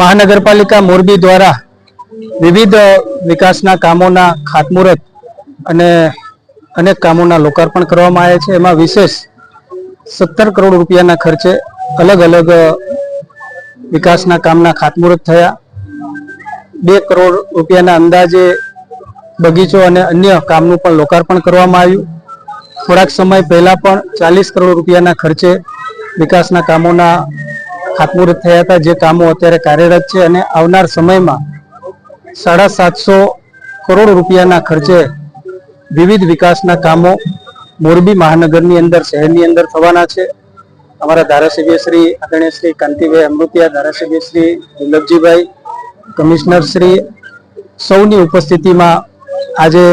મહાનગરપાલિકા મોરબી દ્વારા વિવિધ વિકાસના કામોના ખાતમુહૂર્ત અને અનેક કામોના લોકાર્પણ કરવામાં આવ્યા છે. એમાં વિશેષ સત્તર કરોડ રૂપિયાના ખર્ચે અલગ અલગ વિકાસના કામના ખાતમુહૂર્ત થયા. બે કરોડ રૂપિયાના અંદાજે બગીચો અને અન્ય કામનું પણ લોકાર્પણ કરવામાં આવ્યું. થોડાક સમય પહેલાં પણ ચાલીસ કરોડ રૂપિયાના ખર્ચે વિકાસના કામોના ખાતમુહૂર્ત થયા હતા. જે કામો અત્યારે કાર્યરત છે અને આવનાર સમયમાં સાડા સાતસો કરોડ રૂપિયાના ખર્ચે વિવિધ વિકાસના કામો મોરબી મહાનગરની અંદર, શહેરની અંદર થવાના છે. અમારા ધારાસભ્ય શ્રી આદરણીય શ્રી કાંતિભાઈ અમૃતિયા, ધારાસભ્ય શ્રી દુર્લભજીભાઈ, કમિશનર શ્રી સૌની ઉપસ્થિતિમાં આજે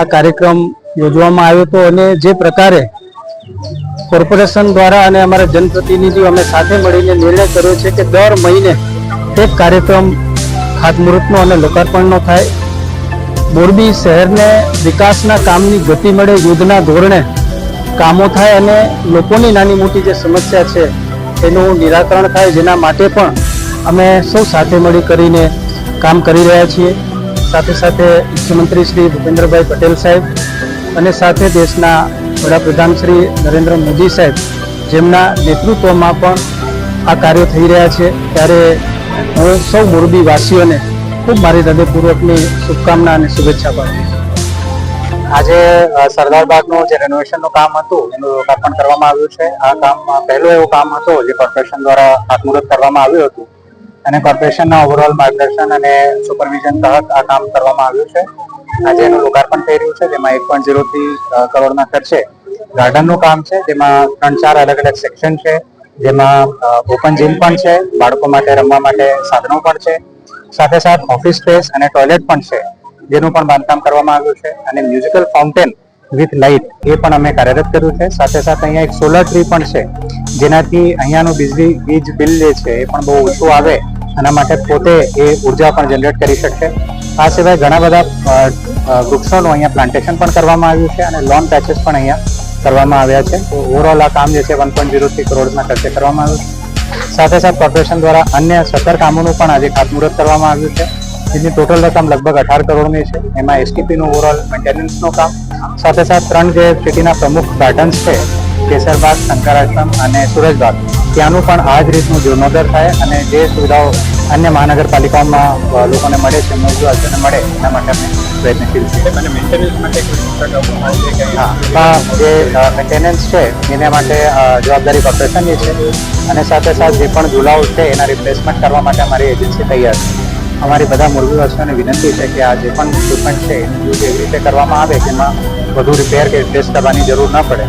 આ કાર્યક્રમ યોજવામાં આવ્યો હતો અને જે પ્રકારે કોર્પોરેશન દ્વારા અને અમારા જનપ્રતિનિધિઓ અમે સાથે મળીને નિર્ણય કર્યો છે કે દર મહિને એક કાર્યક્રમ ખાતમુહૂર્તનો અને લોકાર્પણનો થાય. મોરબી શહેરને વિકાસના કામની ગતિ મળે, યુદ્ધના ધોરણે કામો થાય અને લોકોની નાની મોટી જે સમસ્યા છે, એનું નિરાકરણ થાય. જેના માટે પણ અમે સૌ સાથે મળી કરીને કામ કરી રહ્યા છીએ. સાથે સાથે મુખ્યમંત્રી શ્રી ભૂપેન્દ્રભાઈ પટેલ સાહેબ અને સાથે દેશના વડાપ્રધાન શ્રી નરેન્દ્ર મોદી સાહેબ જેમના નેતૃત્વમાં પણ આ કાર્યો થઈ રહ્યા છે. ત્યારે હું સૌ મોરબી વાસીઓને ખૂબ મારી હૃદયપૂર્વકની શુભકામના અને શુભેચ્છા પાઠવું આજે સરદારબાગનું સરદાર બાગનું જે રેનોવેશનનું કામ હતું, એનું લોકાર્પણ કરવામાં આવ્યું છે. આ કામ પહેલું એવું કામ હતું જે કોર્પોરેશન દ્વારા હાથમુહૂર્ત કરવામાં આવ્યું હતું. અને કોર્પોરેશનના ઓવરઓલ માર્ગદર્શન અને સુપરવિઝન તહત આ કામ કરવામાં આવ્યું છે. આજે એનું લોકાર્પણ થઈ રહ્યું છે, જેમાં એક પોઈન્ટ ઝીરો થી કરોડના ખર્ચે ગાર્ડનનું કામ છે, જેમાં ત્રણ ચાર અલગ અલગ સેક્શન છે, જેમાં ઓપન જીમ પણ છે, બાળકો માટે રમવા માટે સાધનો પણ છે, સાથે સાથ ઓફિસ સ્પેસ અને ટોયલેટ પણ છે, જેનું પણ બાંધકામ કરવામાં આવ્યું છે, અને મ્યુઝિકલ ફાઉન્ટેન વિથ લાઇટ એ પણ અમે કાર્યરત કર્યું છે, સાથે સાથે અહીંયા એક સોલર ટ્રી પણ છે, જેનાથી અહીંયાનું વીજળી, વીજ બિલ જે છે, એ પણ બહુ ઓછું આવે એના માટે પોતે એ ઊર્જા પણ જનરેટ કરી શકશે. આ સિવાય ઘણા બધા વૃક્ષોનું અહીંયા પ્લાન્ટેશન પણ કરવામાં આવ્યું છે અને લોન પેચેસ પણ અહીંયા કરવામાં આવ્યા છે. તો ઓવરઓલ આ કામ જે છે વન પોઈન્ટ ઝીરો થ્રી કરોડના ખર્ચે કરવામાં આવ્યું છે. સાથે સાથે કોર્પોરેશન દ્વારા અન્ય સત્તર કામોનું પણ આજે ખાતમુહૂર્ત કરવામાં આવ્યું છે. જેની ટોટલ રકમ લગભગ અઢાર કરોડની છે. એમાં એસટીપીનું ઓવરઓલ મેન્ટેનન્સનું કામ, સાથે સાથે ત્રણ જે સિટીના પ્રમુખ ગાર્ડન્સ છે, કેસરબાગ, શંકરાશ્રમ અને સુરજબાગ, ત્યાંનું પણ આ જ રીતનું જીર્ણોદ્ધાર થાય અને જે સુવિધાઓ અન્ય મહાનગરપાલિકાઓમાં લોકોને મળે છે મૂળવાસીઓને મળે એના માટે અમે પ્રયત્નશીલ છીએ. હા આ જે મેન્ટેનન્સ છે એના માટે જવાબદારી કોર્પોરેશનની છે. અને સાથે સાથે જે પણ ઝુલાઓ છે એના રિપ્લેસમેન્ટ કરવા માટે અમારી એજન્સી તૈયાર છે. અમારી બધા મૂળભૂતવાસીઓને વિનંતી છે કે આ જે પણ ઇક્વિપમેન્ટ છે એનું યુઝ એવી રીતે કરવામાં આવે કે એમાં વધુ રિપેર કે રિપ્લેસ કરવાની જરૂર ન પડે.